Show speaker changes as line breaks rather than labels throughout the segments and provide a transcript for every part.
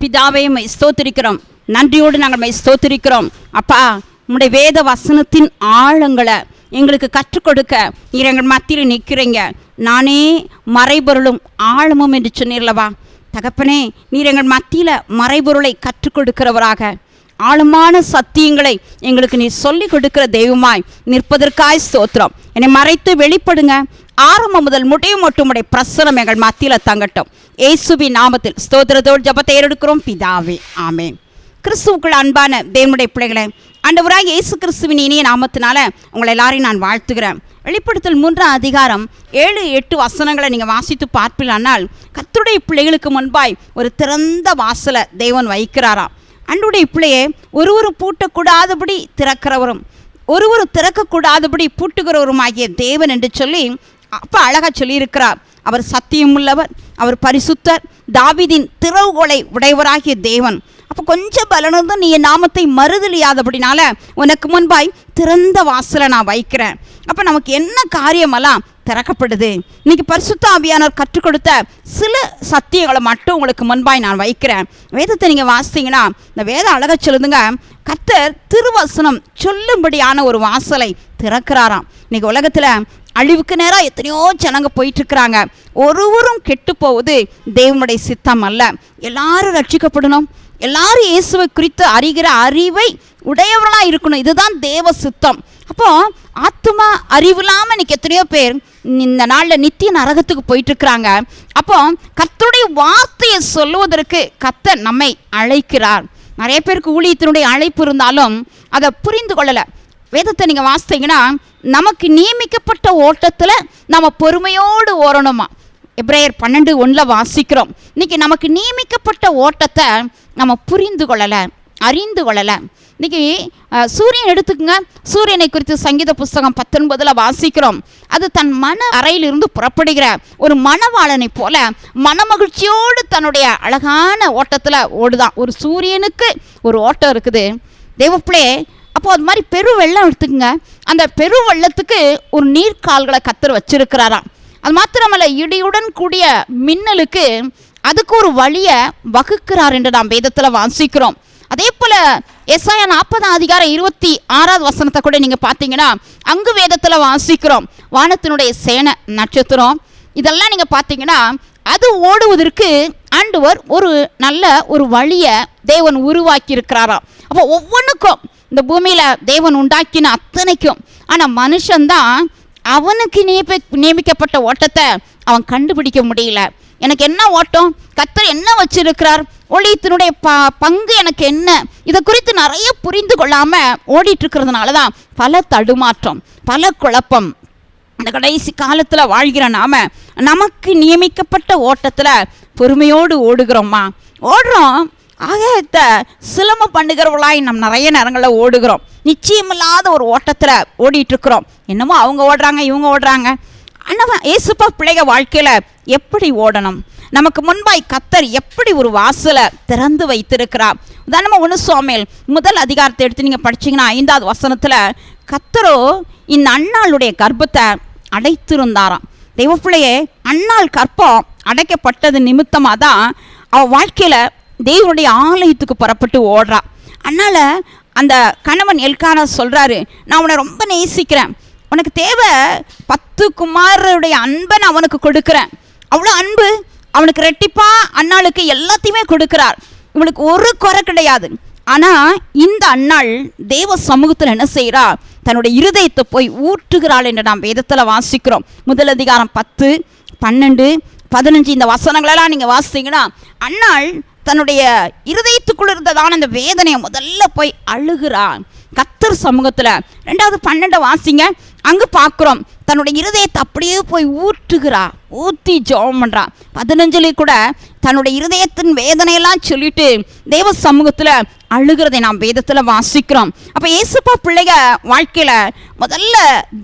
பிதாவையும் my ஸ்தோத்திரிக்கிறோம். நன்றியோடு நாங்கள் மை ஸ்தோத்திரிக்கிறோம். அப்பா உங்களுடைய வேத வசனத்தின் ஆழங்களை எங்களுக்கு கற்றுக் கொடுக்க நீர் எங்கள் மத்தியில் நிற்கிறீங்க. நானே மறைபொருளும் ஆழமும் என்று சொன்னீர்லவா தகப்பனே நீர் எங்கள் மத்தியில் மறைபொருளை கற்றுக் கொடுக்கிறவராக ஆழமான சத்தியங்களை எங்களுக்கு நீ சொல்லிக் கொடுக்கிற தெய்வமாய் நிற்பதற்காய் ஸ்தோத்திரம். என்னை மறைத்து வெளிப்படுங்க. ஆரம்பம் முதல் முடிவு மட்டும் பிரசனம் எங்கள் மத்தியில் தங்கட்டும். ஏசுவின் நாமத்தில் ஸ்தோத்திரத்தோடு ஜபத்தை ஏறெடுக்கிறோம். பிதாவே ஆமேன். கிறிஸ்துவுக்குள் அன்பான தேவனுடைய பிள்ளைகளே உராக இயேசு கிறிஸ்துவின் இனிய நாமத்தினால உங்களை எல்லாரையும் நான் வாழ்த்துகிறேன். வெளிப்படுத்தல் மூன்றாம் அதிகாரம் ஏழு எட்டு வசனங்களை நீங்கள் வாசித்து பார்ப்பிலானால் கத்துடைய பிள்ளைகளுக்கு முன்பாய் ஒரு திறந்த வாசலை தேவன் வைக்கிறாராம் அன்றுடைய பிள்ளையே ஒருவரும் பூட்டக்கூடாதபடி திறக்கிறவரும் ஒருவரும் திறக்கக்கூடாதபடி பூட்டுகிறவருமாகிய தேவன் என்று சொல்லி அப்போ அழகாக சொல்லியிருக்கிறார். அவர் சத்தியமுள்ளவர் அவர் பரிசுத்தர் தாவிதின் திறவுகோலை உடையவராகிய தேவன். அப்போ கொஞ்சம் பலனும் நீ என் நாமத்தை மறுதலியாதபடினால உனக்கு முன்பாய் திறந்த வாசலை நான் வைக்கிறேன். அப்போ நமக்கு என்ன காரியமெல்லாம் திறக்கப்படுது? இன்னைக்கு பரிசுத்த ஆவியானவர் கற்றுக் கொடுத்த சில சத்தியங்களை மட்டும் உங்களுக்கு முன்பாய் நான் வைக்கிறேன். வேதத்தை நீங்கள் வாசித்தீங்கன்னா இந்த வேதம் அழகாக சொல்லுதுங்க கர்த்தர் திருவசனம் சொல்லும்படியான ஒரு வாசலை திறக்கிறாராம். இன்னைக்கு உலகத்தில் அழிவுக்கு நேராக எத்தனையோ ஜனங்க போயிட்டு இருக்கிறாங்க ஒருவரும் கெட்டு போவது தேவனுடைய சித்தம் அல்ல எல்லாரும் ரட்சிக்கப்படணும். எல்லாரும் இயேசுவை குறித்து அறிகிற அறிவை உடையவர்களாக இருக்கணும். இதுதான் தேவ சித்தம். அப்போ ஆத்மா அறிவு இல்லாமல் இன்னைக்கு எத்தனையோ பேர் இந்த நாளில் நித்திய நரகத்துக்கு போயிட்டு இருக்கிறாங்க அப்போ கத்தருடைய வார்த்தையை சொல்லுவதற்கு கர்த்தர் நம்மை அழைக்கிறார். நிறைய பேருக்கு ஊழியத்தினுடைய அழைப்பு இருந்தாலும் அதை புரிந்து கொள்ளலை. வேதத்தை நீங்கள் வாசித்தீங்கன்னா நமக்கு நியமிக்கப்பட்ட ஓட்டத்தில் நம்ம பொறுமையோடு ஓடணுமா? எப்ரேயர் பன்னெண்டு ஒன்றில் வாசிக்கிறோம். இன்றைக்கி நமக்கு நியமிக்கப்பட்ட ஓட்டத்தை நம்ம புரிந்து கொள்ளலை அறிந்து கொள்ளலை. இன்றைக்கி சூரியன் எடுத்துக்கோங்க. சூரியனை குறித்து சங்கீத புஸ்தகம் பத்தொன்பதில் வாசிக்கிறோம். அது தன் மன அறையிலிருந்து புறப்படுகிற ஒரு மணவாளனை போல மனமகிழ்ச்சியோடு தன்னுடைய அழகான ஓட்டத்தில் ஓடுதான். ஒரு சூரியனுக்கு ஒரு ஓட்டம் இருக்குது. தேவப்பிளே அப்போது அது மாதிரி பெரு வெள்ளம் எடுத்துக்கங்க. அந்த பெரு வெள்ளத்துக்கு ஒரு நீர்க்கால்களை கத்தர் வச்சிருக்கிறாராம். அது மாத்திரமல்ல இடியுடன் கூடிய மின்னலுக்கு அதுக்கு ஒரு வழியை வகுக்கிறார் என்று நாம் வேதத்தில் வாசிக்கிறோம். அதே போல எஸ்ஐயா நாற்பதாம் அதிகாரம் இருபத்தி ஆறாவது வசனத்தை கூட நீங்கள் பார்த்தீங்கன்னா அங்கு வேதத்தில் வாசிக்கிறோம். வானத்தினுடைய சேனை நட்சத்திரம். இதெல்லாம் நீங்கள் பார்த்தீங்கன்னா அது ஓடுவதற்கு ஆண்டவர் ஒரு நல்ல ஒரு வழியை தேவன் உருவாக்கி இருக்கிறாராம் அப்போ ஒவ்வொன்றுக்கும் இந்த பூமியில் தேவன் உண்டாக்கின அத்தனைக்கும். ஆனால் மனுஷன்தான் அவனுக்கு நியமி நியமிக்கப்பட்ட ஓட்டத்தை அவன் கண்டுபிடிக்க முடியல. எனக்கு என்ன ஓட்டம்? கத்தர் என்ன வச்சிருக்கிறார்? ஒளியத்தினுடைய ப பங்கு எனக்கு என்ன? இதை குறித்து நிறைய புரிந்து கொள்ளாமல் ஓடிட்டுருக்கிறதுனால தான் பல தடுமாற்றம் பல குழப்பம். இந்த கடைசி காலத்தில் வாழ்கிற நாம நமக்கு நியமிக்கப்பட்ட ஓட்டத்தில் பொறுமையோடு ஓடுகிறோமா? ஓடுறோம். ஆகாயத்தை சிலம பண்ணுகிறவளாய் நம்ம நிறைய நேரங்களில் ஓடுகிறோம். நிச்சயமில்லாத ஒரு ஓட்டத்தில் ஓடிட்டுருக்குறோம். என்னமோ அவங்க ஓடுறாங்க இவங்க ஓடுறாங்க. ஆனால் ஏசுப்பா பிள்ளைக வாழ்க்கையில் எப்படி ஓடணும்? நமக்கு முன்பாய் கத்தர் எப்படி ஒரு வாசலை திறந்து வைத்திருக்கிறார்? உதாரணமாக ஒன்று சுவாமியில் முதல் அதிகாரத்தை எடுத்து நீங்கள் படிச்சீங்கன்னா ஐந்தாவது வசனத்தில் கத்தரோ இந்த அண்ணாளுடைய கர்ப்பத்தை அடைத்திருந்தாராம். தெய்வப்பிள்ளையே அண்ணாள் கற்பம் அடைக்கப்பட்டது நிமித்தமாக தான் அவள் வாழ்க்கையில் தேவனுடைய ஆலயத்துக்கு புறப்பட்டு ஓடுறா. அதனால் அந்த கணவன் எல்கானா சொல்கிறாரு நான் உன்னை ரொம்ப நேசிக்கிறேன். உனக்கு தேவை பத்து குமாரருடைய அன்பை நான் அவனுக்கு கொடுக்குறேன். அவ்வளோ அன்பு அவனுக்கு ரெட்டிப்பாக அண்ணாளுக்கு எல்லாத்தையுமே கொடுக்குறார். இவளுக்கு ஒரு குறை கிடையாது. ஆனால் இந்த அண்ணாள் தேவ சமூகத்தில் என்ன செய்கிறா தன்னுடைய இருதயத்தை போய் ஊற்றுகிறாள் என்று நாம் வேதத்தில் வாசிக்கிறோம். முதல் அதிகாரம் பத்து பன்னெண்டு பதினஞ்சு இந்த வசனங்களெல்லாம் நீங்கள் வாசித்தீங்கன்னா அண்ணாள் தன்னுடைய இருதயத்துக்குள் இருந்ததான அந்த வேதனையை முதல்ல போய் அழுகிறான். கத்தர் சமூகத்தில் ரெண்டாவது பன்னெண்டை வாசிங்க. அங்கே பார்க்குறோம் தன்னுடைய இருதயத்தை அப்படியே போய் ஊற்றுகிறா ஊற்றி ஜோம் பண்ணுறா பதினஞ்சுலேயும் கூட தன்னுடைய இருதயத்தின் வேதனையெல்லாம் சொல்லிட்டு தேவ சமூகத்தில் அழுகிறதை நாம் வேதத்தில் வாசிக்கிறோம். அப்போ ஏசுப்பா பிள்ளைக வாழ்க்கையில் முதல்ல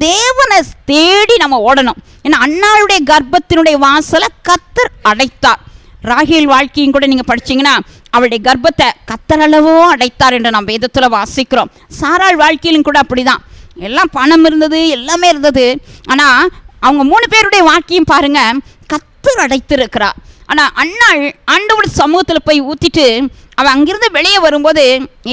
தேவனை தேடி நம்ம ஓடணும். ஏன்னா அண்ணாளுடைய கர்ப்பத்தினுடைய வாசலை கத்தர் அடைத்தார். ராகியல் வாழ்க்கையும் கூட நீங்கள் படிச்சீங்கன்னா அவளுடைய கர்ப்பத்தை கத்தரளவோ அடைத்தார் என்று நாம் வேதத்தில் வாசிக்கிறோம். சாராள் வாழ்க்கையிலும் கூட அப்படிதான். எல்லாம் பணம் இருந்தது எல்லாமே இருந்தது. ஆனால் அவங்க மூணு பேருடைய வாழ்க்கையும் பாருங்க கத்தர் அடைத்திருக்கிறா. ஆனால் அண்ணாள் ஆண்டவர் சமூகத்தில் போய் ஊற்றிட்டு அவன் அங்கிருந்து வெளியே வரும்போது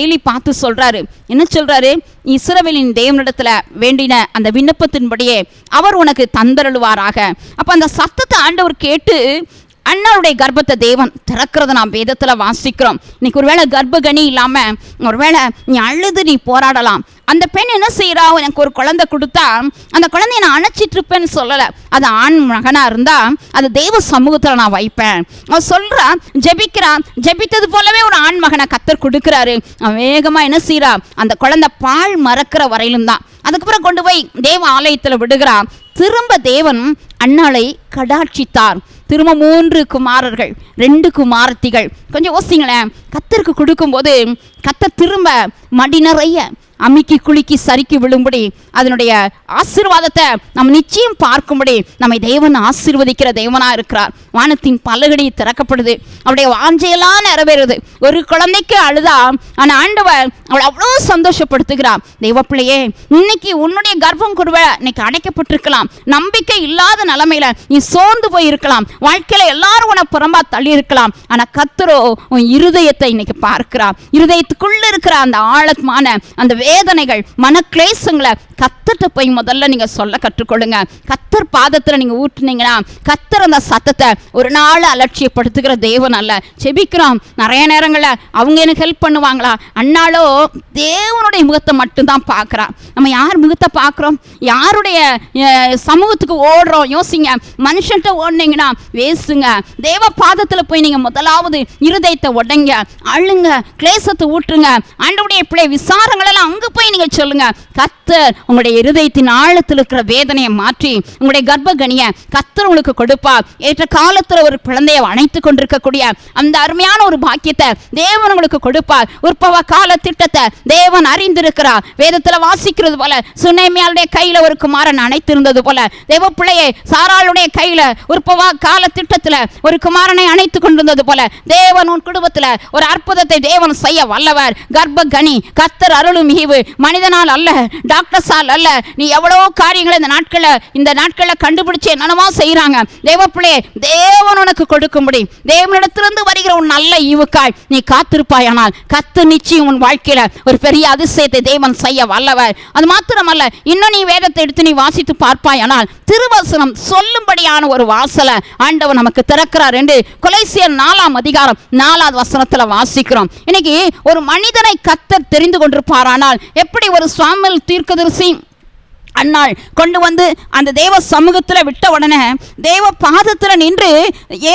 ஏலி பார்த்து சொல்கிறாரு என்ன சொல்கிறாரு இஸ்ரவேலின் தேவனிடத்தில் வேண்டின அந்த விண்ணப்பத்தின்படியே அவர் உனக்கு தந்தருளுவாராக. அப்போ அந்த சத்தத்தை ஆண்டவர் கேட்டு அண்ணாவுடைய கர்ப்பத்தை தேவன் திறக்கிறத நாம் வேதத்தில் வாசிக்கிறோம். இன்னைக்கு ஒருவேளை கர்ப்பகனி இல்லாமல் ஒருவேளை நீ அழுது நீ போராடலாம். அந்த பெண் என்ன செய்கிறா எனக்கு ஒரு குழந்தை கொடுத்தா அந்த குழந்தைய நான் அணைச்சிட்டு இருப்பேன்னு சொல்லலை. அது ஆண் மகனாக இருந்தால் அது தெய்வ சமூகத்தில் நான் வைப்பேன். அவன் சொல்றா ஜெபிக்கிறான் ஜெபித்தது போலவே ஒரு ஆண் மகனை கத்தர் கொடுக்குறாரு. அவன் வேகமாக என்ன செய்கிறா அந்த குழந்தை பால் மறக்கிற வரையிலும் தான். அதுக்கப்புறம் கொண்டு போய் தேவ ஆலயத்தில் விடுகிறான் திரும்ப தேவன் அண்ணாளை கடாட்சித்தார். திரும்ப மூன்று குமாரர்கள் ரெண்டு குமாரத்திகள். கொஞ்சம் யோசிங்களேன். கத்தருக்கு கொடுக்கும்போது கத்தர் திரும்ப மடி நிறைய அமுக்கி குலுக்கி சறுக்கி விழும்படி அதனுடைய ஆசீர்வாதத்தை நம்ம நிச்சயம் பார்க்கும்படி நம்மை தேவன் ஆசீர்வதிக்கிற தேவனா இருக்கிறார். வானத்தின் பலகடி திறக்கப்படுது. அவருடைய வாஞ்சையெல்லாம் நிறைவேறுது. ஒரு குழந்தைக்கு அழுதா ஆனா ஆண்டவர் அவளை அவ்வளோ சந்தோஷப்படுத்துகிறார். தெய்வ பிள்ளையே இன்னைக்கு உன்னுடைய கர்ப்பம் குருவை இன்னைக்கு அடைக்கப்பட்டிருக்கலாம். நம்பிக்கை இல்லாத நிலைமையில நீ சோர்ந்து போய் இருக்கலாம் வாழ்க்கையில எல்லாரும் உன புறம்பா தள்ளி இருக்கலாம் ஆனா கத்துரோ உன் இருதயத்தை இன்னைக்கு பார்க்கிறார். இருதயத்துக்குள்ள இருக்கிற அந்த ஆழமான அந்த வேதனைகள் மனக்லேசங்களை கத்தர்கிட்ட போய் முதல்ல நீங்கள் சொல்ல கற்றுக்கொள்ளுங்க. கத்தர் பாதத்தில் நீங்கள் ஊற்றுனீங்கன்னா கத்தர் அந்த சத்தத்தை ஒரு நாள் அலட்சியப்படுத்துகிற தேவன் அல்ல. செபிக்கிறோம் நிறைய நேரங்களில் அவங்க எனக்கு ஹெல்ப் பண்ணுவாங்களா? அண்ணாலோ தேவனுடைய முகத்தை மட்டும்தான் பார்க்குறா. நம்ம யார் முகத்தை பார்க்குறோம்? யாருடைய சமூகத்துக்கு ஓடுறோம்? யோசிங்க. மனுஷன்கிட்ட ஓடினீங்கன்னா வேசுங்க. தேவ பாதத்தில் போய் நீங்கள் முதலாவது இருதயத்தை உடைங்க. அழுங்க. கிளேசத்தை ஊற்றுங்க. ஆண்டவுடைய பிள்ளை விசாரங்களெல்லாம் அங்கே போய் நீங்கள் சொல்லுங்கள் கத்தர் உங்களுடைய இருதயத்தின் ஆழத்தில் இருக்கிற வேதனையை மாற்றி உங்களுடைய கர்ப்பகனிய கத்தர் உங்களுக்கு கொடுப்பா ஏற்ற காலத்துல ஒரு குழந்தையை அணைத்து கொண்டிருக்கக்கூடிய அந்த அருமையான ஒரு பாக்கியத்தை தேவன் உங்களுக்கு கொடுப்பார். உற்பவ கால திட்டத்தை தேவன் அறிந்திருக்கிறார். வேதத்துல வாசிக்கிறது போல சுனைமையாளுடைய கையில ஒரு குமாரன் அணைத்திருந்தது போல தேவ பிள்ளையை சாராளுடைய கையில உற்பவ கால திட்டத்தில் ஒரு குமாரனை அணைத்து கொண்டிருந்தது போல தேவன் உன் குடும்பத்துல ஒரு அற்புதத்தை தேவன் செய்ய வல்லவர். கர்ப்ப கனி கத்தர் அருளும் ஈவு. மனிதனால் அல்ல டாக்டர் டாக்டர்ஸால் அல்ல நீ எவ்வளவோ காரியங்களை இந்த நாட்களை இந்த நாட்களை கண்டுபிடிச்சு என்னென்னமோ செய்கிறாங்க தேவ பிள்ளையே தேவன் உனக்கு கொடுக்கும்படி. தேவனிடத்திலிருந்து வருகிற உன் நல்ல ஈவுக்காய் நீ காத்திருப்பாயானால் கத்து நிச்சயம் உன் வாழ்க்கையில் ஒரு பெரிய அதிசயத்தை தேவன் செய்ய வல்லவர் அது மாத்திரமல்ல இன்னும் நீ வேதத்தை எடுத்து நீ வாசித்து பார்ப்பாயானால் திருவசனம் சொல்லும்படியான ஒரு வாசலை ஆண்டவர் நமக்கு திறக்கிறார் என்று கொலைசியர் நாலாம் அதிகாரம் நாலாவது வசனத்தில் வாசிக்கிறோம். இன்னைக்கு ஒரு மனிதனை கத்தர் தெரிந்து கொண்டிருப்பாரானால் எப்படி ஒரு சுவாமியில் தீர்க்கதரிசி அன்னாள் கொண்டு வந்து அந்த தேவ சமூகத்தில் விட்ட உடனே தேவ பாதத்தில் நின்று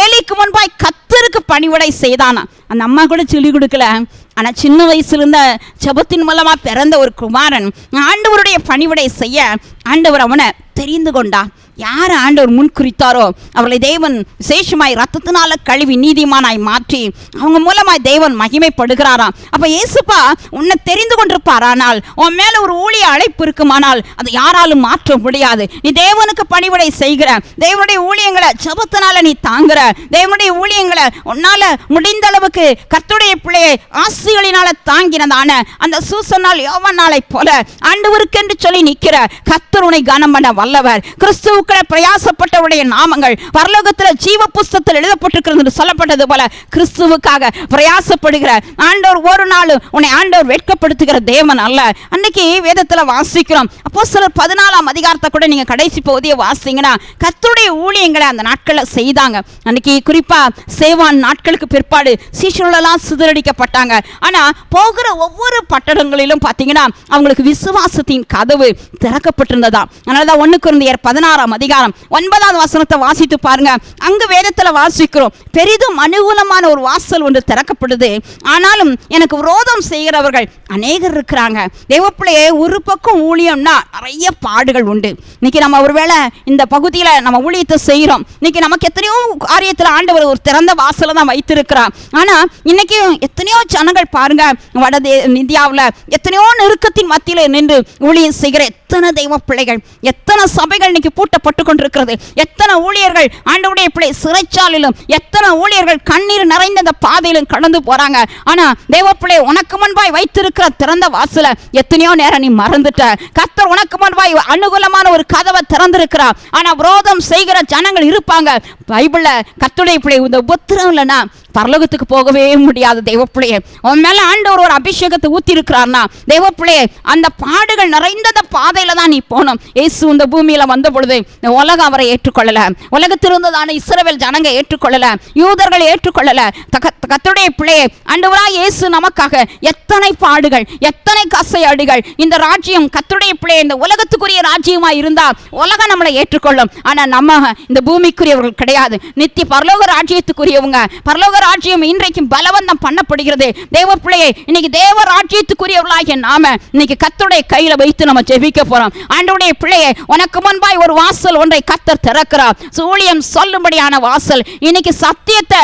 ஏலிக்கு முன்பாய் கத்தருக்கு பணிவிடை செய்தானா. அந்த அம்மா கூட சொல்லி கொடுக்கல. ஆனால் சின்ன வயசுல இருந்த ஜெபத்தின் மூலமாக பிறந்த ஒரு குமாரன் ஆண்டவருடைய பணிவிடை செய்ய ஆண்டவர் அவனை தெரிந்து கொண்டான் யார் ஆண்டவர் முன் குறித்தாரோ அவர்களை தேவன் விசேஷமாய் ரத்தத்தினால கழுவி நீதிமானாய் மாற்றி அவங்க மூலமாய் தேவன் மகிமைப்படுகிறாராம் அப்ப இயேசுப்பா உன்னை தெரிந்து கொண்டிருப்பாரானால் உன் மேல ஒரு ஊழிய அழைப்பு இருக்குமானால் அதை யாராலும் மாற்ற முடியாது. நீ தேவனுக்கு பணிவிடை செய்கிற தேவனுடைய ஊழியங்களை ஜெபத்தினால நீ தாங்குற தேவனுடைய ஊழியங்களை உன்னால முடிந்த அளவுக்கு கத்துடைய பிள்ளையை ஆசிகளினால தாங்கினதான அந்த சூசனால் யோவன் நாளை போல ஆண்டவருக்கென்று சொல்லி நிற்கிற கர்த்தர் உன்னை கனம் பண்ண வல்லவர் பூக்களை பிரயாசப்பட்டவருடைய நாமங்கள் பரலோகத்தில் ஜீவ புஸ்தத்தில் எழுதப்பட்டிருக்கிறது என்று சொல்லப்பட்டது போல கிறிஸ்துவுக்காக பிரயாசப்படுகிற ஆண்டவர் ஒரு நாள் உன்னை ஆண்டவர் வெட்கப்படுத்துகிற தேவன் அல்ல. அன்னைக்கு வேதத்தில் வாசிக்கிறோம். அப்போ சிலர் பதினாலாம் அதிகாரத்தை கூட நீங்க கடைசி பகுதியை வாசிங்கன்னா கத்துடைய ஊழியங்களை அந்த நாட்களில் செய்தாங்க. அன்னைக்கு குறிப்பா சேவான் நாட்களுக்கு பிற்பாடு சீஷர்களெல்லாம் சிதறடிக்கப்பட்டாங்க. ஆனா போகிற ஒவ்வொரு பட்டணங்களிலும் பார்த்தீங்கன்னா அவங்களுக்கு விசுவாசத்தின் கதவு திறக்கப்பட்டிருந்ததா. அதனால தான் ஒன்று குருந்தையர் பதினாறாம் அதிகாரம் ஒன்பதாவது வசனத்தை வாசித்து பாருங்க. அங்கு வேதத்துல வாசிக்கிறோம் பெரிதும் அனுகூலமான ஒரு வாசல் ஒன்று திறக்கப்படுது. ஆனாலும் எனக்கு விரோதம் செய்கிறவர்கள் அநேகர் இருக்கிறாங்க. தேவப்பிள்ளையே ஒரு பக்கம் ஊழியம்னா நிறைய பாடுகள் உண்டு. இன்னைக்கு நம்ம ஒருவேளை இந்த பகுதியில நம்ம ஊழியத்தை செய்கிறோம் இன்னைக்கு நமக்கு எத்தனையோ காரியத்தில் ஆண்டவர் ஒரு திறந்த வாசலை தான் வைத்திருக்கிறார். ஆனா இன்னைக்கு எத்தனையோ ஜனங்கள் பாருங்க வட தே- எத்தனையோ நெருக்கத்தின் மத்தியில் நின்று ஊழியம் செய்கிற எத்தனை தெய்வ பிள்ளைகள் எத்தனை சபைகள் இன்னைக்கு பூட்டப்பட்டு கொண்டிருக்கிறது எத்தனை ஊழியர்கள் ஆண்டவுடைய பிள்ளை சிறைச்சாலிலும் எத்தனை ஊழியர்கள் கண்ணீர் நிறைந்த அந்த பாதையிலும் கடந்து போறாங்க. ஆனா தேவப்பிள்ளை உனக்கு முன்பாய் வைத்திருக்கிற திறந்த வாசல எத்தனையோ நேரம் நீ மறந்துட்ட. கத்தர் உனக்கு முன்பாய் அனுகூலமான ஒரு கதவை திறந்திருக்கிறா ஆனா விரோதம் செய்கிற ஜனங்கள் இருப்பாங்க. பைபிள்ல கத்துடைய பிள்ளை இந்த உபத்திரம் இல்லைன்னா பரலோகத்துக்கு போகவே முடியாது தெய்வப்பிள்ளையே உன் மேல ஆண்டவர் ஒரு அபிஷேகத்தை ஊத்தி இருக்கிறார்னா தெய்வப்பிள்ளையே அந்த பாடுகள் நிறைந்த அந்த பாதையில தான் நீ போகணும். இயேசு இந்த பூமியில வந்த பொழுது இந்த உலகம் அவரை ஏற்றுக்கொள்ளல. உலகத்திலிருந்ததான இஸ்ரவேல் ஜனங்க ஏற்றுக்கொள்ளல. யூதர்கள் ஏற்றுக்கொள்ளல. கத்துடைய பிள்ளையே ஆண்டவராக இயேசு நமக்காக எத்தனை பாடுகள் எத்தனை கசையாடுகள் இந்த ராஜ்யம் கத்துடைய பிள்ளை இந்த உலகத்துக்குரிய ராஜ்யமா இருந்தா உலகம் நம்மளை ஏற்றுக்கொள்ளும். ஆனா நம்ம இந்த பூமிக்குரியவர்கள் கிடையாது. நித்திய பரலோக ராஜ்யத்துக்குரியவங்க பரலோக ராஜ்யம் இன்றைக்கும் பலவந்தம் பண்ணப்படுகிறது. தேவ பிள்ளையை இன்னைக்கு தேவ ராஜ்யத்துக்குரியவர்களாகிய நாம இன்னைக்கு கத்தருடைய கையில வைத்து நம்ம ஜெபிக்க போறோம். ஆண்டவருடைய பிள்ளையை உனக்கு முன்பாய் ஒரு வாசல் ஒன்றை கத்தர் திறக்கிறார். சூழியம் சொல்லும்படியான வாசல். இன்னைக்கு சத்தியத்தை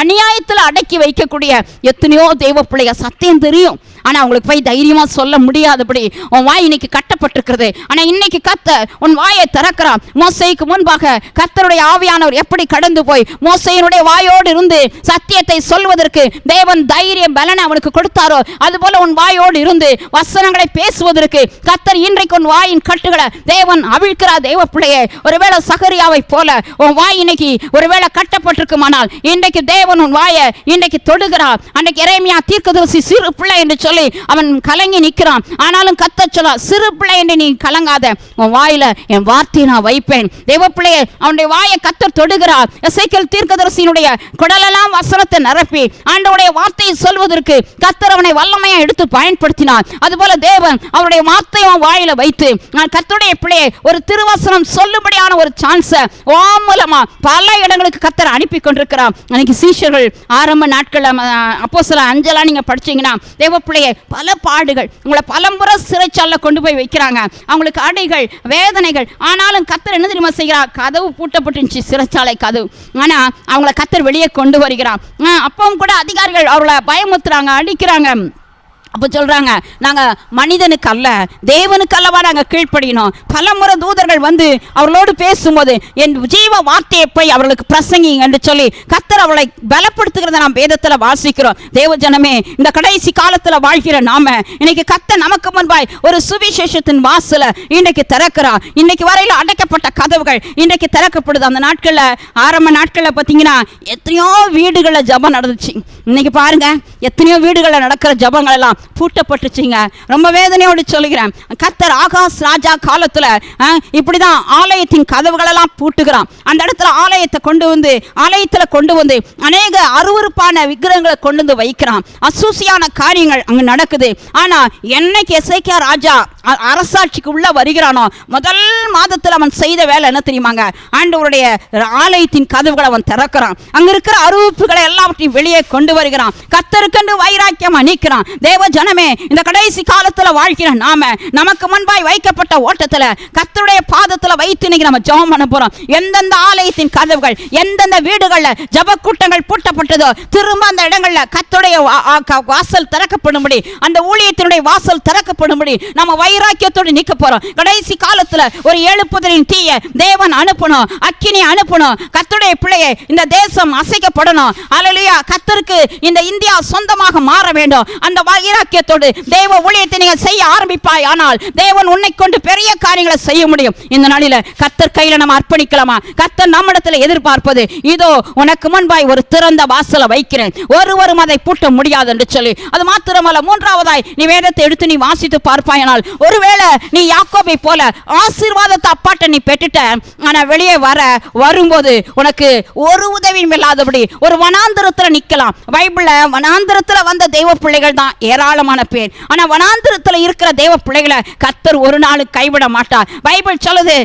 அநியாயத்தில் அடக்கி வைக்கக்கூடிய எத்தனையோ தெய்வ பிள்ளைய சத்தியம் தெரியும். ஆனா அவங்களுக்கு போய் தைரியமா சொல்ல முடியாதபடி உன் வாய் இன்னைக்கு கட்டப்பட்டிருக்கிறது. ஆனா இன்னைக்கு கத்த உன் வாயை திறக்கிறான் மோசைக்கு முன்பாக கத்தருடைய ஆவியானவர் எப்படி கடந்து போய் மோசையினுடைய வாயோடு இருந்து சத்தியத்தை சொல்வதற்கு தேவன் தைரியம் பலனை அவனுக்கு கொடுத்தாரோ அதுபோல உன் வாயோடு இருந்து வசனங்களை பேசுவதற்கு கத்தர் இன்றைக்கு உன் வாயின் கட்டுகளை தேவன் அவிழ்க்கிறார். தெய்வ பிள்ளையே ஒருவேளை சகரியாவை போல உன் வாய் இன்னைக்கு ஒருவேளை கட்டப்பட்டிருக்குமானால் இன்றைக்கு தேவன் உன் வாய இன்றைக்கு தொடுகிறார். அன்றைக்கு இறைமையா தீர்க்கதரிசி சிறு பிள்ளை என்று சொல்லி அவன் கலங்கி நிற்கிறான். ஆனாலும் கத்த சொல்ல சிறு பிள்ளை என்று நீ கலங்காத. உன் வாயில என் வார்த்தையை நான் வைப்பேன். தேவ பிள்ளையை அவனுடைய வாயை கத்தர் தொடுகிறார். எசைக்கல் தீர்க்கதரிசியினுடைய குடலெல்லாம் வசனத்தை நிரப்பி ஆண்டவுடைய வார்த்தையை சொல்வதற்கு கத்தர் அவனை வல்லமையா எடுத்து பயன்படுத்தினார். அதுபோல தேவன் அவருடைய வார்த்தையை அவன் வாயில வைத்து நான் கத்தருடைய பிள்ளையை ஒரு திருவசனம் சொல்லும்படியான ஒரு சான்ஸை ஓ மூலமா பல இடங்களுக்கு கத்தர் அனுப்பி கொண்டிருக்கிறார் அன்னைக்கு சீஷர்கள் ஆரம்ப நாட்கள் அப்போ சில அஞ்சலா நீங்கள் படிச்சீங்கன்னா தேவ பல பாடுகள் உங்களை பலமுறை சிறைச்சாலில் கொண்டு போய் வைக்கிறாங்க. அவங்களுக்கு அடைகள் வேதனைகள் ஆனாலும் கத்தர் என்ன தெரியுமா செய்கிறா கதவு பூட்டப்பட்டுச்சு சிறைச்சாலை கதவு. ஆனால் அவங்கள கத்தர் வெளியே கொண்டு வருகிறான் அப்பவும் கூட அதிகாரிகள் அவர்களை பயமுத்துறாங்க அடிக்கிறாங்க. அப்போ சொல்கிறாங்க நாங்கள் மனிதனுக்கு அல்ல தேவனுக்கு அல்லவா நாங்கள் கீழ்ப்படியணும் பல முறை தூதர்கள் வந்து அவர்களோடு பேசும்போது என் ஜீவ வார்த்தையை போய் அவர்களுக்கு பிரசங்கிங்க என்று சொல்லி கத்தர் அவளை பலப்படுத்துகிறத நாம் வேதத்தில் வாசிக்கிறோம். தேவ ஜனமே இந்த கடைசி காலத்தில் வாழ்கிற நாம இன்னைக்கு கத்த நமக்கு முன்பாய் ஒரு சுவிசேஷத்தின் வாசல இன்னைக்கு திறக்கிறா இன்னைக்கு வரையில் அடைக்கப்பட்ட கதவுகள் இன்னைக்கு திறக்கப்படுது. அந்த நாட்களில் ஆரம்ப நாட்களில் பார்த்தீங்கன்னா எத்தனையோ வீடுகளில் ஜெபம் நடந்துச்சு. இன்னைக்கு பாருங்க எத்தனையோ வீடுகளில் நடக்கிற ஜபங்கள் எல்லாம் பூட்டப்பட்டுச்சுங்க. ரொம்ப வேதனையோடு சொல்லுகிறேன். கத்தர் ஆகாஷ் ராஜா காலத்துல இப்படி இப்படிதான் ஆலயத்தின் கதவுகளெல்லாம் பூட்டுகிறான். அந்த இடத்துல ஆலயத்தை கொண்டு வந்து ஆலயத்துல கொண்டு வந்து அநேக அருவருப்பான விக்கிரகங்களை கொண்டு வந்து வைக்கிறான். அசூசியான காரியங்கள் அங்கே நடக்குது. ஆனா என்னைக்கு எஸ்ஐகே ராஜா அரசாட்சிக்கு உள்ள வருகிறானோ? முதல் மாதத்துல அவன் செய்த வேலை என்ன தெரியுமாங்க? ஆண்டவருடைய ஆலயத்தின் கதவுகளை அவன் திறக்கிறான். அங்க இருக்கிற அறிவிப்புகளை எல்லாவற்றையும் வெளியே கொண்டு வருகிறான். கத்தருக்கென்று வைராக்கியமா நிற்கிறான் தேவ ஜனமே இந்த கடைசி காலத்துல வாழ்கிற நாம நமக்கு முன்பாய் வைக்கப்பட்ட ஓட்டத்துல கத்தருடைய பாதத்துல வைத்து இன்னைக்கு நம்ம ஜெபம் பண்ண போறோம். எந்தெந்த ஆலயத்தின் கதவுகள் எந்தெந்த வீடுகள்ல ஜெப கூட்டங்கள் பூட்டப்பட்டதோ திரும்ப அந்த இடங்கள்ல கத்தருடைய வாசல் திறக்கப்படும்படி அந்த ஊழியத்தினுடைய வாசல் திறக்கப்படும்படி நம்ம வைராக்கியத்தோடு நிற்க போறோம் கடைசி காலத்துல ஒரு எழுப்புதலின் தீய தேவன் அனுப்பணும் அக்கினி அனுப்பணும் கத்துடைய பிள்ளையை இந்த தேசம் அசைக்கப்படணும். அலலியா கத்தருக்கு இந்த இந்தியா சொந்தமாக மாற வேண்டும். அந்த வைராக்கியத்தோடு தேவ ஊழியத்தை நீங்கள் செய்ய ஆரம்பிப்பாய். ஆனால் தேவன் உன்னை கொண்டு பெரிய காரியங்களை செய்ய முடியும். இந்த நாளில கத்தர் கையில நம்ம அர்ப்பணிக்கலாமா? கத்தர் நம்மிடத்துல எதிர்பார்ப்பது இதோ உனக்கு முன்பாய் ஒரு திறந்த வாசலை வைக்கிறேன். ஒருவரும் அதை பூட்ட முடியாது என்று சொல்லி. அது மாத்திரமல்ல மூன்றாவதாய் நீ வேதத்தை எடுத்து நீ வாசித்து பார்ப்பாயானால் ஒருவேளை நீ யாக்கோபை போல ஆசீர்வாதத்தை அப்பாட்ட நீ பெற்றுட்ட ஆனா வெளியே வர வரும்போது உனக்கு ஒரு உதவியும் இல்லாதபடி ஒரு வனாந்திரத்துல நிக்கலாம். பைபிள்ல வனாந்திரத்துல வந்த தெய்வ பிள்ளைகள் தான் ஏராளமான பேர். ஆனா வனாந்திரத்துல இருக்கிற தெய்வ பிள்ளைகளை கத்தர் ஒரு நாள் கைவிட மாட்டார். பைபிள் சொல்லுது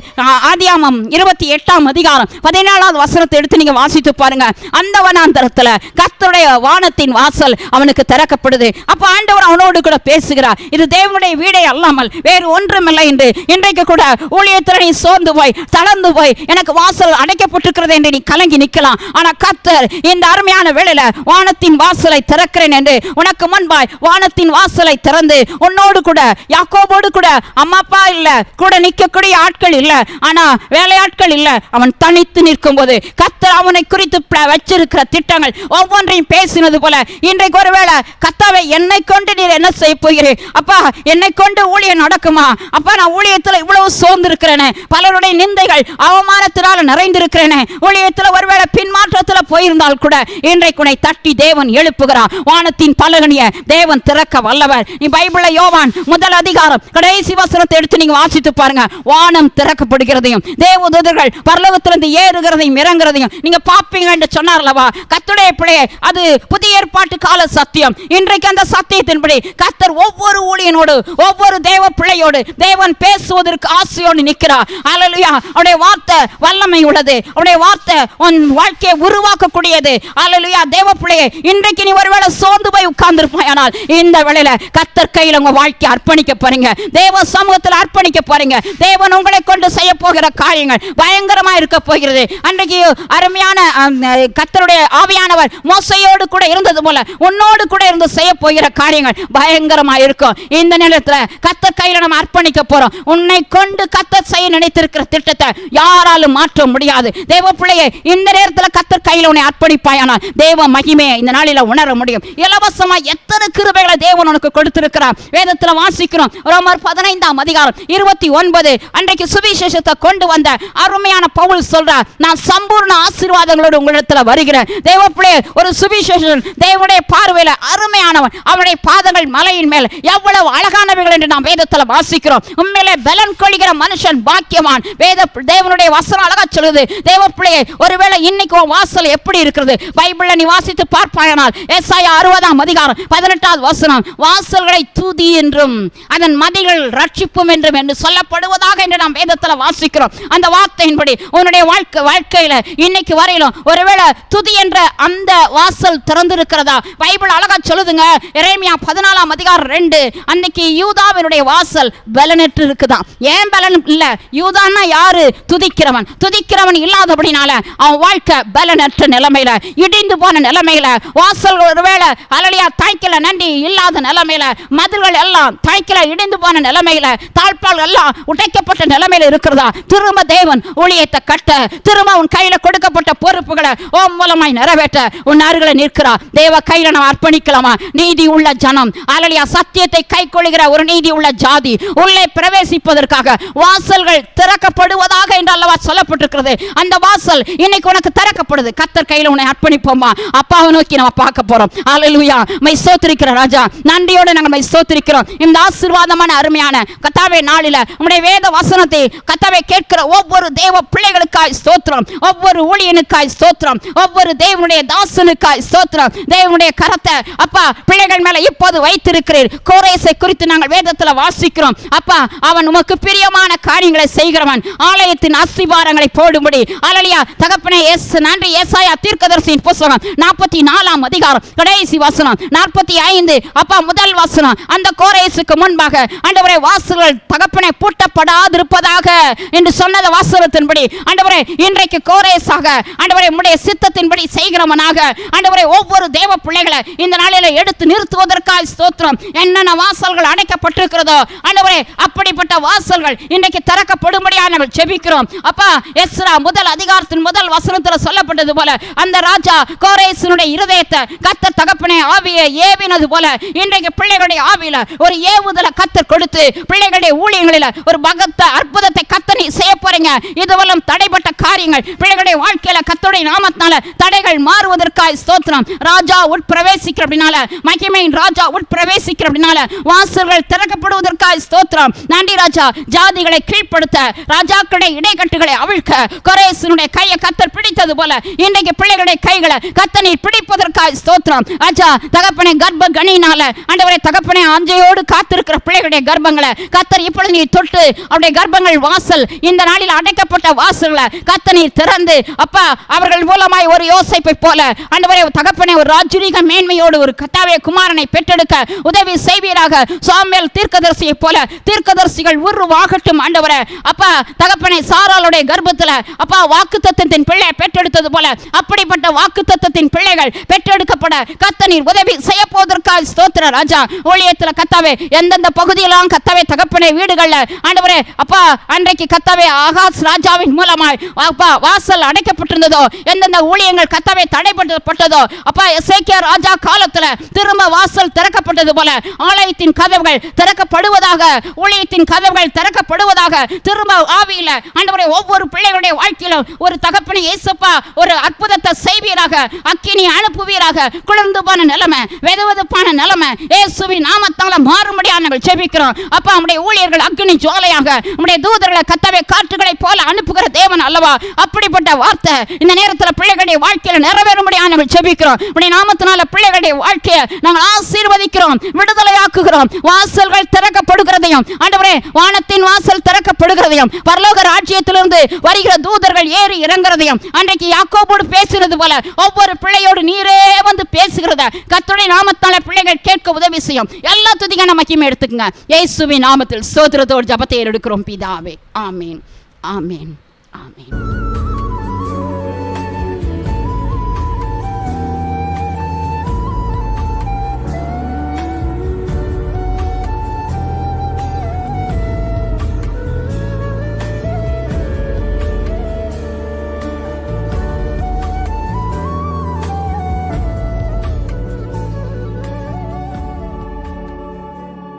ஆதியாமம் இருபத்தி எட்டாம் அதிகாரம் பதினாலாவது வசனத்தை எடுத்து நீங்க வாசித்து பாருங்க. அந்த வனாந்தரத்தில் கத்தருடைய வானத்தின் வாசல் அவனுக்கு திறக்கப்படுது. அப்ப ஆண்டவர் அவனோடு கூட பேசுகிறார். இது தேவனுடைய வீடே அல்லாமல் வேறு ஒன்றுமில்லை என்று இன்றைக்கு கூட ஊழியத்தில் நீ சோர்ந்து போய் தளர்ந்து போய் எனக்கு வாசல் அடைக்கப்பட்டிருக்கிறது என்று நீ கலங்கி நிற்கலாம். ஆனால் கத்தர் இந்த அருமையான வேளையில் வானத்தின் வாசலை திறக்கிறேன் என்று உனக்கு முன்பாய் வானத்தின் வாசலை திறந்து உன்னோடு கூட யாக்கோபோடு கூட அம்மா அப்பா இல்லை கூட நிற்கக்கூடிய ஆட்கள் இல்லை ஆனால் வேலையாட்கள் இல்லை அவன் தனித்து நிற்கும் போது கத்தர் அவனை குறித்து வச்சிருக்கிற திட்டங்கள் ஒவ்வொன்றையும் பேசினது போல இன்றைக்கு ஒருவேளை கத்தாவை என்னை கொண்டு நீர் என்ன செய்ய போகிறேன் அப்பா என்னை கொண்டு ஊழியன் நடக்குமா? அப்பா நான் ஊழியத்துல இவ்வளவு சோர்ந்து பலருடைய நிந்தைகள் அவமானத்தினால நிறைந்திருக்கிறேனே. ஊழியத்துல ஒருவேளை பின்மாற்றத்துல போயிருந்தால் கூட இன்றைக்கு உன்னை தட்டி தேவன் எழுப்புகிறார். வானத்தின் பலகனிய தேவன் திறக்க வல்லவர். நீ பைபிள யோவான் முதல் அதிகாரம் கடைசி வசனத்தை எடுத்து நீங்க வாசித்து பாருங்க. வானம் திறக்கப்படுகிறதையும் தேவதூதர்கள் பரலோகத்திலிருந்து ஏறுகிறதையும் இறங்குறதையும் நீங்க பாப்பீங்க என்று சொன்னார்லவா கத்துடைய பிள்ளையே அது புதிய ஏற்பாட்டு கால சத்தியம். இன்றைக்கு அந்த சத்தியத்தின்படி கத்தர் ஒவ்வொரு ஊழியனோடு ஒவ்வொரு தேவ பிள்ளையோடு தேவன் பேசுவதற்கு ஆசையோடு நிற்கிறார். அலலுயா அவருடைய வார்த்தை வல்லமை உள்ளது. அவருடைய வார்த்தை உன் வாழ்க்கையை உருவாக்கக்கூடியது. அலலுயா தேவ பிள்ளையே இன்றைக்கு நீ ஒருவேளை சோர்ந்து போய் உட்கார்ந்திருப்பாயானால் இந்த வேளையில கத்தர் கையில் உங்க வாழ்க்கையை அர்ப்பணிக்க போறீங்க. தேவ சமூகத்தில் அர்ப்பணிக்க போறீங்க. தேவன் உங்களை கொண்டு செய்ய போகிற காரியங்கள் பயங்கரமா இருக்க போகிறது. அன்றைக்கு அருமையான கத்தருடைய ஆவியானவர் மோசையோடு கூட இருந்தது போல உன்னோடு கூட இருந்து செய்ய போகிற காரியங்கள் பயங்கரமா இருக்கும். இந்த நேரத்தில் கத்தர் கையில நம்ம அர்ப்பணிக்க போறோம். உன்னை கொண்டு கத்தர் செய்ய நினைத்திருக்கிற திட்டத்தை யாராலும் மாற்ற முடியாது. தேவ பிள்ளையே இந்த நேரத்தில் கத்தர் கையில உன்னை அர்ப்பணிப்பாயானால் தேவ மகிமையை இந்த நாளில உணர முடியும். இலவசமா எத்தனை கிருபைகளை தேவன் உனக்கு கொடுத்திருக்கிறார்? வேதத்துல வாசிக்கிறோம். ரோமர் பதினைந்தாம் அதிகாரம் இருபத்தி ஒன்பது. அன்றைக்கு சுவிசேஷத்தை கொண்டு வந்த அருமையான பவுல் சொல்றார் நான் சம்பூர்ண ஆசீர்வாதங்களோடு உங்களிடத்துல வருகிறேன். தேவ பிள்ளையே ஒரு சுவிசேஷன் தேவனுடைய பார்வையில அருமையானவன். அவனுடைய பாதங்கள் மலையின் மேல் எவ்வளவு அழகானவைகள் என்று நாம் வேதத்துல வாசிக்கிறோம். உண்மையிலே பலன் கொள்கிற மனுஷன் பாக்கியவான். வேத தேவனுடைய வசனம் அழகா சொல்லுது. தேவ பிள்ளையை ஒருவேளை இன்னைக்கு வாசல் எப்படி இருக்கிறது? பைபிள்ல நீ வாசித்து பார்ப்பாயனால் எஸ்ஐ அறுபதாம் அதிகாரம் பதினெட்டாவது வசனம் வாசல்களை தூதி என்றும் அதன் மதிகள் ரட்சிப்பும் என்றும் என்று சொல்லப்படுவதாக என்று நாம் வேதத்துல வாசிக்கிறோம். அந்த வார்த்தையின்படி உன்னுடைய வாழ்க்கை வாழ்க்கையில இன்னைக்கு வரையிலும் ஒருவேளை துதி என்ற அந்த வாசல் திறந்திருக்கிறதா? பைபிள் அழகா சொல்லுதுங்க. இறைமையா பதினாலாம் அதிகாரம் ரெண்டு அன்னைக்கு யூதாவினுடைய வாசல் பலனற்று இருக்குதான் ஏன் பலன் இல்லை? யூதான்னா யாரு? துதிக்கிறவன். துதிக்கிறவன் இல்லாதபடினால அவன் வாழ்க்கை பலனற்ற நிலைமையில இடிந்து போன நிலைமையில வாசல் ஒருவேளை அலலியா தாய்க்கல நன்றி இல்லாத நிலைமையில மதில்கள் எல்லாம் தாய்க்கல இடிந்து போன நிலைமையில தாழ்பால் எல்லாம் உடைக்கப்பட்ட நிலைமையில இருக்கிறதா? திரும்ப தேவன் ஊழியத்தை கட்ட திரும்ப உன் கையில கொடுக்கப்பட்ட பொறுப்புகளை ஓ மூலமாய் நிறைவேற்ற உன் அருகில நிற்கிறா. தேவ கையில நாம் அர்ப்பணிக்கலாமா? நீதி உள்ள ஜனம். அலலியா சத்தியத்தை கை கொள்கிற ஒரு நீதி உள்ள ஜாதி உள்ளே பிரவேசிப்பதற்காக வாசல்கள் திறக்கப்படுவதாக என்று அல்லவா சொல்லப்பட்டிருக்கிறது. அந்த வாசல் இன்னைக்கு உனக்கு திறக்கப்படுது. கத்தர் கையில உன்னை அர்ப்பணிப்போமா? அப்பாவை நோக்கி நம்ம பார்க்க போறோம். அலலுயா மை சோத்திருக்கிற ராஜா நன்றியோடு நாங்கள் மை சோத்திருக்கிறோம் இந்த ஆசீர்வாதமான அருமையான கத்தாவே நாளில உன்னுடைய வேத வசனத்தை கத்தாவை கேட்கிற ஒவ்வொரு தேவ பிள்ளைகளுக்காய் ஸ்தோத்திரம். ஒவ்வொரு ஊழியனுக்காய் ஸ்தோத்திரம். ஒவ்வொரு தேவனுடைய தாசனுக்காய் ஸ்தோத்திரம். தேவனுடைய கரத்தை அப்பா பிள்ளைகள் மேல இப்போது வைத்திருக்கிறீர். கோரேசை குறித்து நாங்கள் வேதத்தில் வா வாசிக்கிறோம். அப்பா அவன் உமக்கு பிரியமான காரியங்களை செய்கிறவன். ஆலயத்தின் அஸ்திபாரங்களை போடும்படி. அலலியா தகப்பனே எஸ் நன்றி. ஏசாயா தீர்க்கதரிசியின் புஸ்தகம் நாற்பத்தி நாலாம் அதிகாரம் கடைசி வசனம். நாற்பத்தி ஐந்து அப்பா முதல் வசனம். அந்த கோரேசுக்கு முன்பாக ஆண்டவரே வாசல்கள் தகப்பனை பூட்டப்படாதிருப்பதாக என்று சொன்னத வாசகத்தின்படி. ஆண்டவரே இன்றைக்கு கோரேசாக ஆண்டவரே உடைய சித்தத்தின்படி செய்கிறவனாக ஆண்டவரே ஒவ்வொரு தேவ பிள்ளைகளை இந்த நாளில எடுத்து நிறுத்துவதற்காக ஸ்தோத்திரம். என்னென்ன வாசல்கள் அடைக்கப்பட்டிருக்கிறதோ ஆண்டவரே அப்படிப்பட்ட வாசல்கள் இன்றைக்கு திறக்கப்படும்படியாக நாங்கள் செபிக்கிறோம் அப்பா எஸ்ரா முதல் அதிகாரத்தின் முதல் வசனத்தில் சொல்லப்பட்டது போல அந்த ராஜா கோரேசனுடைய இருதயத்தை கத்த தகப்பனே ஆவியை ஏவினது போல இன்றைக்கு பிள்ளைகளுடைய ஆவியில ஒரு ஏவுதலை கத்தர் கொடுத்து பிள்ளைகளுடைய ஊழியங்களில் ஒரு பகத்த அற்புதத்தை கத்தனை செய்ய போறீங்க. இதுவெல்லாம் தடைப்பட்ட காரியங்கள். பிள்ளைகளுடைய வாழ்க்கையில கத்தருடைய நாமத்தினால தடைகள் மாறுவதற்காய் ஸ்தோத்திரம். ராஜா உட்பிரவேசிக்கிற அப்படின்னால மகிமையின் ராஜா உட்பிரவேசிக்கிற அப்படின்னால வாசல்கள் திறக்கப்படுவதற்காய் ஸ்தோத்திரம். நன்றி ராஜா. ஜாதிகளை கீழ்ப்படுத்த ராஜாக்களுடைய இடைக்கட்டுகளை அவிழ்க்க கொரேசனுடைய கையை கத்தர் பிடித்தது போல இன்றைக்கு பிள்ளைகளுடைய கைகளை கத்தனை பிடிப்பதற்காய் ஸ்தோத்திரம். ராஜா தகப்பனை கர்ப்ப கனியினால ஆண்டவரே தகப்பனை அஞ்சையோடு காத்திருக்கிற பிள்ளைகளுடைய கர்ப்பங்களை கத்தர் இப்பொழுது நீ தொட்டு அவருடைய கர்ப்பங்கள் வாசல் இந்த நாளில் அடைக்கப்பட்ட வாசல்களை கத்தனை திறந்து அப்பா அவர்கள் மூலமாய் ஒரு யோசிப்பை போல ஆண்டவரே தகப்பனை ஒரு ராஜரீக மேன்மையோடு ஒரு கத்தாவை குமாரனை பெற்றெடுக்க உதவி செய்வீராக. சாமுவேல் தீர்க்கதரிசியை போல தீர்க்கதரிசிகள் உருவாகட்டும் ஆண்டவரே. அப்பா தகப்பனை சாராளுடைய கர்ப்பத்தில் அப்பா வாக்குத்தத்தத்தின் பிள்ளை பெற்றெடுத்தது போல அப்படிப்பட்ட வாக்குத்தத்தத்தின் பிள்ளைகள் பெற்றெடுக்கப்பட கத்தனின் உதவி செய்ய போவதற்காக ஸ்தோத்திர ராஜா. ஊழியத்துல கத்தாவே எந்தெந்த பகுதியெல்லாம் கத்தாவே தகப்பனை வீடுகள்ல ஆண்டவரே அப்பா அன்றைக்கு கத்தாவே ஆகாஷ் ராஜாவின் மூலமாய் அப்பா வாசல் அடைக்கப்பட்டிருந்ததோ எந்தெந்த ஊழியங்கள் கத்தாவே தடைப்பட்டதோ அப்பா எசேக்கியா ராஜா காலத்துல திரும்ப வாசல் திறக்கப்பட்டது போல ஆலயத்தின் கதவுகள் திறக்கப்படுவதாக ஊழியத்தின் கதவுகள் திறக்கப்படுவதாக திரும்ப ஆவியில ஆண்டவரே ஒவ்வொரு பிள்ளைகளுடைய வாழ்க்கையிலும் ஒரு தகப்பனை இயேசுப்பா ஒரு அற்புதத்தை செய்வீராக அக்கினி அனுப்புவீராக குளிர்ந்து போன நிலைமை வெதுவெதுப்பான நிலைமை இயேசுவின் நாமத்தால மாறும்படியாக நாங்கள் செபிக்கிறோம் அப்பா நம்முடைய ஊழியர்கள் அக்னி ஜோலையாக நம்முடைய தூதர்களை கத்தவே காற்றுகளை போல அனுப்புகிற தேவன் அல்லவா? அப்படிப்பட்ட வார்த்தை இந்த நேரத்தில் பிள்ளைகளுடைய வாழ்க்கையில் நிறைவேறும்படியாக நாங்கள் செபிக்கிறோம் உடைய நாமத்தினால பிள்ளைகளுடைய வாழ்க்கையை நாங்கள் ஆசீர்வதிக்கிறோம் விடுதலையாக்குகிறோம். வாசல்கள் திற திறக்கப்படுகிறதையும் ஆண்டவரே வானத்தின் வாசல் திறக்கப்படுகிறதையும் பரலோக ராஜ்யத்திலிருந்து வருகிற தூதர்கள் ஏறி இறங்குறதையும் அன்றைக்கு யாக்கோபோடு பேசுறது போல ஒவ்வொரு பிள்ளையோடு நீரே வந்து பேசுகிறத கத்துடைய நாமத்தால பிள்ளைகள் கேட்க உதவி செய்யும். எல்லா துதிக்கான மகிமை எடுத்துக்கங்க. இயேசுவின் நாமத்தில் சோதரத்தோடு ஜபத்தை எடுக்கிறோம் பிதாவே. ஆமீன். ஆமீன். ஆமீன்.